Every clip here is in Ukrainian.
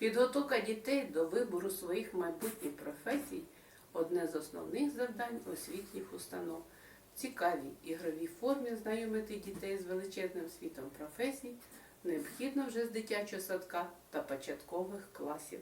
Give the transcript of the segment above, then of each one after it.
Підготовка дітей до вибору своїх майбутніх професій одне з основних завдань освітніх установ. В цікавій ігровій формі знайомити дітей з величезним світом професій необхідно вже з дитячого садка та початкових класів.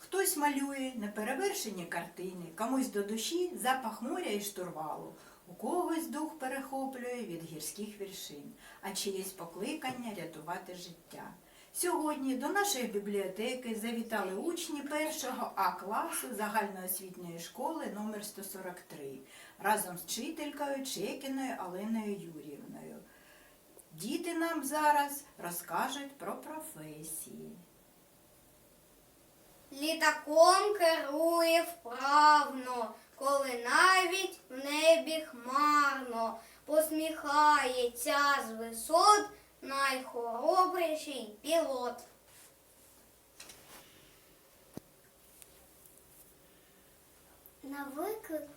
Хтось малює неперевершені картини, комусь до душі запах моря і штурвалу, у когось дух перехоплює від гірських вершин, а чиєсь покликання рятувати життя. Сьогодні до нашої бібліотеки завітали учні першого А класу загальноосвітньої школи номер 143 разом з вчителькою Чекіною Оленою Юрівною. Діти нам зараз розкажуть про професії. Літаком керує вправно, коли навіть з висот найхоробріший пілот. На виклик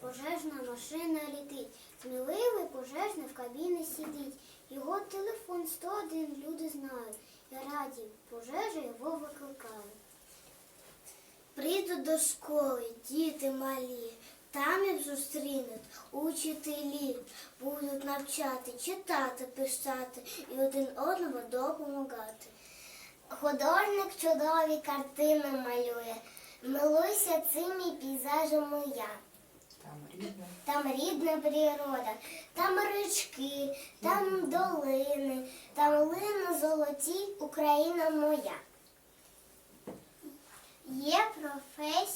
пожежна машина літить. Сміливий пожежний в кабіні сидить. Його телефон 101 люди знають. І раді пожежі його викликають. Прийду до школи, діти малі, там їх зустрінуть учителі, будуть навчати, читати, писати і один одному допомагати. Художник чудові картини малює, милуйся цими пейзажами я. Там рідне. Там рідна природа, там річки, там долини, там лини золоті, Україна моя. Є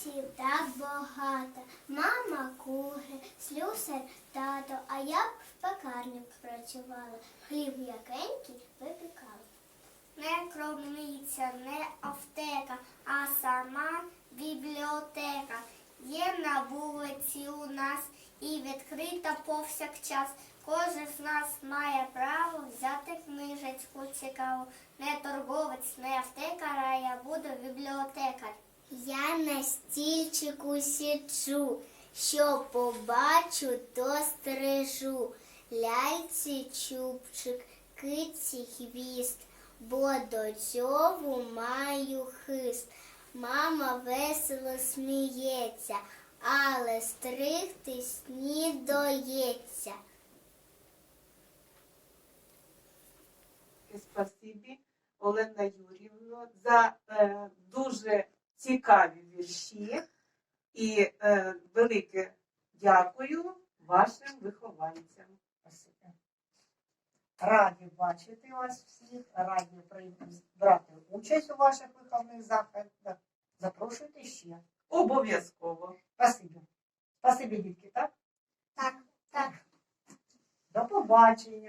професії так багато. Мама кухня, слюсар, тато, а я б в пекарні працювала. Хліб якенький випікала. Не кромниця, не аптека, а сама бібліотека. Є на вулиці у нас і відкрита повсякчас. Кожен з нас має право взяти книжечку цікаву. Не торговець, не аптекар, а я буду бібліотекар. Я на стільчику сиджу, що побачу, то стрижу. Ляльці чубчик, киці хвіст, бо до цього маю хист. Мама весело сміється, але стригтись не доється. Спасибі, Олена Юрівна, за е, дуже цікаві вірші і е, велике дякую вашим вихованцям. Раді бачити вас всіх, раді брати участь у ваших виховних заходах. Запрошуйте ще. Обов'язково. Спасибі. Спасибі, дітки, так? Так, так. До побачення.